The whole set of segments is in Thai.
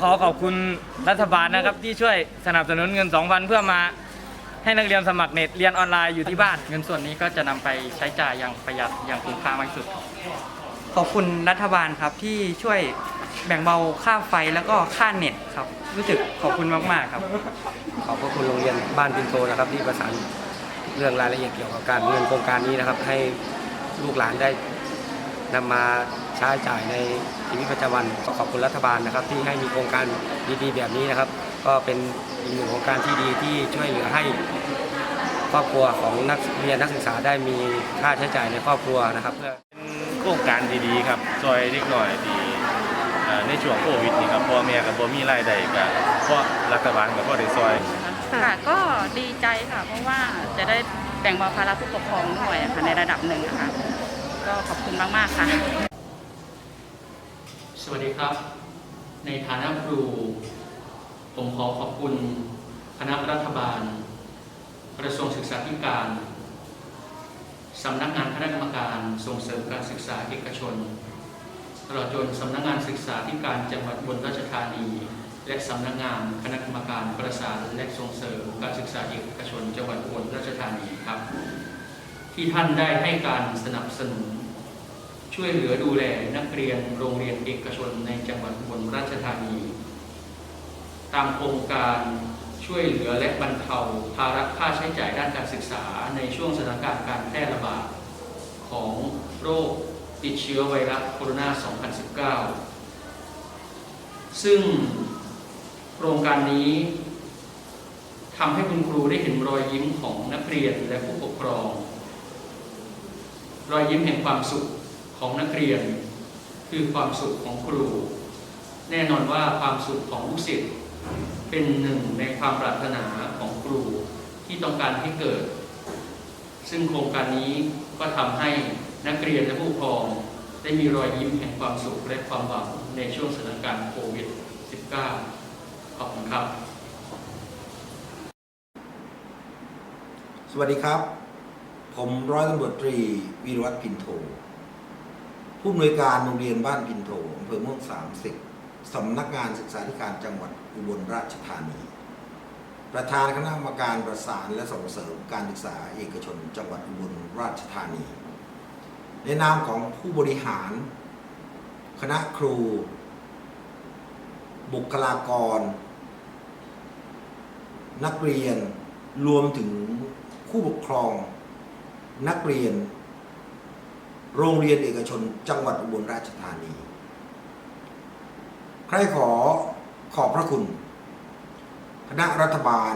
ขอขอบคุณรัฐบาลนะครับ ที่ช่วยสนับสนุนเงิน 2,000 เพื่อมาให้นักเรียนสมัครเน็ตเรียนออนไลน์อยู่ที่บ้าน เงินส่วนนี้ก็จะนำไปใช้จ่ายอย่างประหยัดอย่างคุ้มค่ามากที่สุด ขอบคุณรัฐบาลครับที่ช่วยแบ่งเบาค่าไฟแล้วก็ค่าเน็ตครับ รู้สึกขอบคุณมากๆครับ ขอบพระคุณโรงเรียนบ้านปินโตนะครับ ที่ประสานเรื่องรายละเอียดเกี่ยวกับการเงินโครงการนี้นะครับ ให้ลูกหลานได้นำมา ใช้จ่ายในชีวิตประจำวันขอขอบคุณรัฐบาลนะครับ ที่ให้มีโครงการดีๆ แบบนี้นะครับ ก็เป็นอีกหนึ่งโครงการที่ดีที่ช่วยเหลือให้ครอบครัวของนักเรียนนักศึกษาได้มีค่าใช้จ่ายในครอบครัวนะครับ เพื่อโครงการดีๆครับซอยเล็กหน่อยดีอ่าในช่วงโควิดนี่ครับพ่อแม่กับพ่มีรายได้ก็เพราะรัฐบาลกับพ่อได้ซอยค่ะก็ดีใจค่ะเพราะว่าจะได้แบ่งเบาภาระผู้ปกครองด้วยอะค่ะในระดับหนึ่งอะค่ะก็ขอบคุณมาก ๆ ค่ะ สวัสดีครับ ในฐานะครู ผมขอขอบคุณคณะรัฐบาล กระทรวงศึกษาธิการสำนักงานคณะกรรมการส่งเสริมการศึกษาเอกชน ตลอดจนสำนักงานศึกษาธิการจังหวัดบนราชธานี และสำนักงานคณะกรรมการประสานและส่งเสริมการศึกษาเอกชน จังหวัดบลราชธานีครับ ที่ท่านได้ให้การสนับสนุน ช่วยเหลือดูแลนักเรียนโรงเรียนเอกชนในจังหวัดอุบลราชธานี ตามโครงการช่วยเหลือและบรรเทาภาระค่าใช้จ่ายด้านการศึกษาในช่วงสถานการณ์การแพร่ระบาดของโรคติดเชื้อไวรัสโคโรนา 2019 ซึ่งโครงการนี้ทำให้คุณครูได้เห็นรอยยิ้มของนักเรียนและผู้ปกครอง รอยยิ้มแห่งความสุข ของนักเรียน คือความสุขของครู แน่นอนว่าความสุขของลูกศิษย์เป็นหนึ่งในความปรารถนาของครูที่ต้องการให้เกิด ซึ่งโครงการนี้ก็ทำให้นักเรียนและผู้ปกครองได้มีรอยยิ้มแห่งความสุขและความหวังในช่วงสถานการณ์โควิด -19 ขอบคุณครับ สวัสดีครับ ผมร้อยตำรวจตรีวีรวัตรพินโท ผู้อำนวยการโรงเรียนบ้านพินโทอำเภอม่วงสามสิบสำนักงานศึกษาธิการจังหวัดอุบลราชธานี ประธานคณะกรรมการประสานและส่งเสริมการศึกษาเอกชนจังหวัดอุบลราชธานี ในนามของผู้บริหาร คณะครู บุคลากร นักเรียนรวมถึงผู้ปกครอง นักเรียน โรงเรียนเอกชนจังหวัดอุบลราชธานี ใครขอขอบพระคุณ คณะรัฐบาล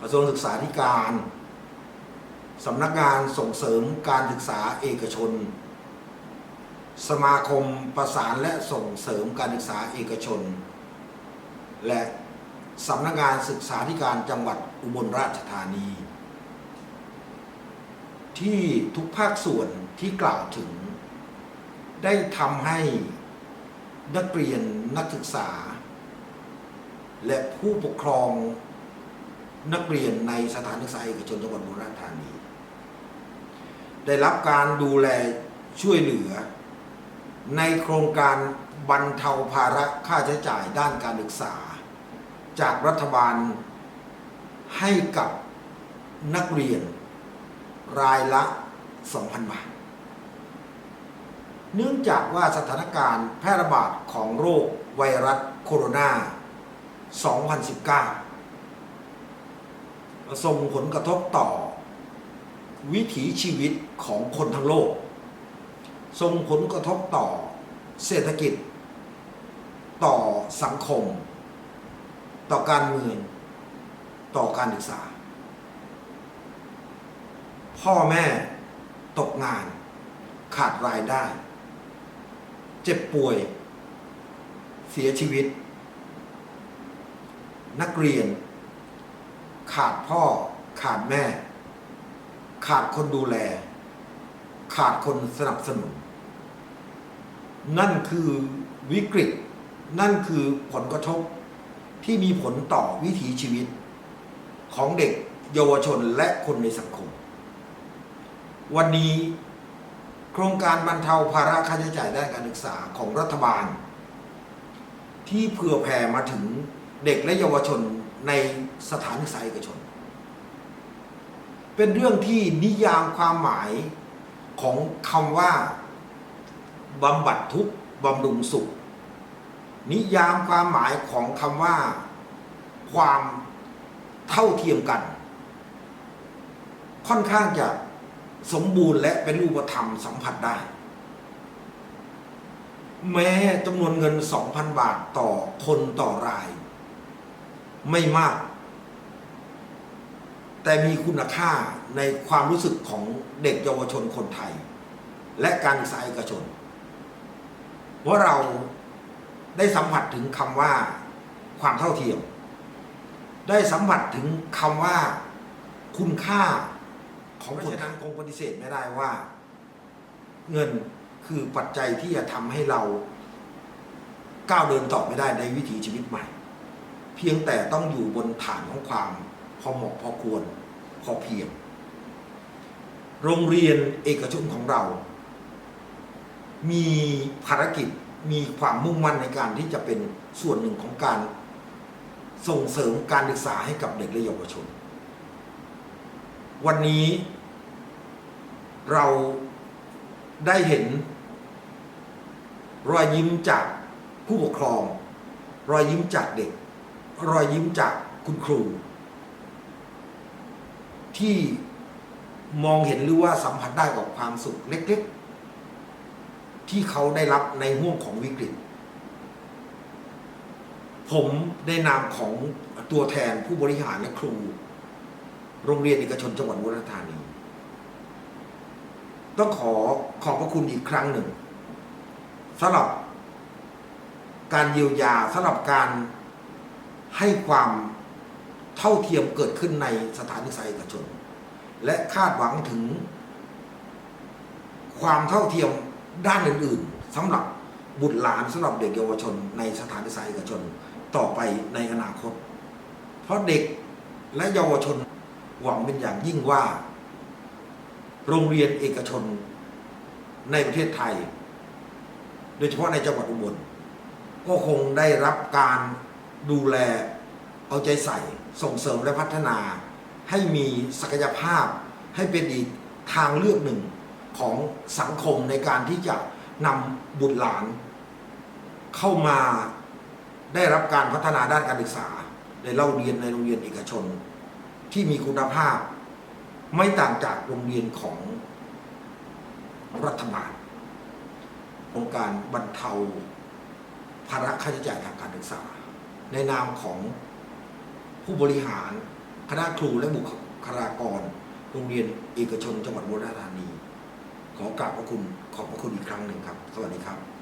กระทรวงศึกษาธิการสำนักงานส่งเสริมการศึกษาเอกชน สมาคมประสานและส่งเสริมการศึกษาเอกชน และสำนักงานศึกษาธิการจังหวัดอุบลราชธานี ที่ทุกภาคส่วนที่กล่าวถึง ได้ทำให้นักเรียนนักศึกษา และผู้ปกครองนักเรียนในสถานศึกษาเอกชนจังหวัดอุบลราชธานี ได้รับการดูแลช่วยเหลือ ในโครงการบรรเทาภาระค่าใช้จ่ายด้านการศึกษา จากรัฐบาลให้กับนักเรียน รายละ 2,000 บาท เนื่องจากว่าสถานการณ์แพร่ระบาดของโรคไวรัสโคโรนา 2019 ส่งผลกระทบต่อ วิถีชีวิตของคนทั้งโลก ส่งผลกระทบต่อเศรษฐกิจ ต่อสังคม ต่อการเมือง ต่อการศึกษา พ่อแม่ตกงาน ขาดรายได้ เจ็บป่วย เสียชีวิต นักเรียน ขาดพ่อ ขาดแม่ ขาดคนดูแล ขาดคนสนับสนุน นั่นคือวิกฤต นั่นคือผลกระทบที่มีผลต่อวิถีชีวิต ของเด็กเยาวชนและคนในสังคม วันนี้โครงการบรรเทาภาระค่าใช้จ่ายด้านการศึกษาของรัฐบาล ที่เผื่อแผ่มาถึงเด็กและเยาวชนในสถานศึกษาเอกชน เป็นเรื่องที่นิยามความหมายของคำว่าบำบัดทุกข์บำรุงสุข นิยามความหมายของคำว่า ความเท่าเทียมกัน ค่อนข้างจะ สมบูรณ์และเป็นรูปธรรมสัมผัสได้ แม้จำนวนเงิน 2,000 บาทต่อคนต่อราย ไม่มาก แต่มีคุณค่าในความรู้สึกของเด็กเยาวชนคนไทย และการศึกษาเอกชนว่าเราได้สัมผัสถึงคำว่าความเท่าเทียม ได้สัมผัสถึงคำว่าคุณค่า ของคนนั้นคงปฏิเสธไม่ได้ว่า เงินคือปัจจัยที่จะทำให้เราก้าวเดินต่อไปได้ในวิถีชีวิตใหม่ เพียงแต่ต้องอยู่บนฐานของความพอเหมาะพอควรพอเพียง โรงเรียนเอกชนของเรา มีภารกิจมีความมุ่งมั่นในการที่จะเป็นส่วนหนึ่งของการส่งเสริมการศึกษาให้กับเด็กและเยาวชน วันนี้ เราได้เห็น รอยยิ้มจากผู้ปกครอง รอยยิ้มจากเด็ก รอยยิ้มจากคุณครู ที่มองเห็นหรือว่าสัมผัสได้กับความสุขเล็กๆ ที่เขาได้รับในห่วงของวิกฤต ผมได้นามของตัวแทนผู้บริหารและครู โรงเรียนเอกชนจังหวัดอุบลราชธานี ต้องขอขอบพระคุณอีกครั้งหนึ่งสำหรับการเยียวยาสำหรับการให้ความเท่าเทียมเกิดขึ้นในสถานศึกษาเอกชน และคาดหวังถึง ความเท่าเทียมด้านอื่น ๆสำหรับบุตรหลานสำหรับเด็กเยาวชน ในสถานศึกษาเอกชนต่อไปในอนาคต เพราะเด็กและเยาวชนหวังเป็นอย่างยิ่งว่า โรงเรียนเอกชนในประเทศไทย โดยเฉพาะในจังหวัดอุบลก็คงได้รับการดูแลเอาใจใส่ส่งเสริมและพัฒนา ให้มีศักยภาพ ให้เป็นอีกทางเลือกหนึ่งของสังคมในการที่จะนำบุตรหลาน เข้ามาได้รับการพัฒนาด้านการศึกษา ในเล่าเรียนในโรงเรียนเอกชน ที่มีคุณภาพ ไม่ต่างจากโรงเรียนของรัฐบาลองค์การบรรเทาภาระค่าใช้จ่ายทางการศึกษา ในนามของผู้บริหารคณะครูและบุคลากร โรงเรียนเอกชนจังหวัดอุบลราชธานีขอกราบพระคุณขอบพระคุณอีกครั้งหนึ่งครับ สวัสดีครับ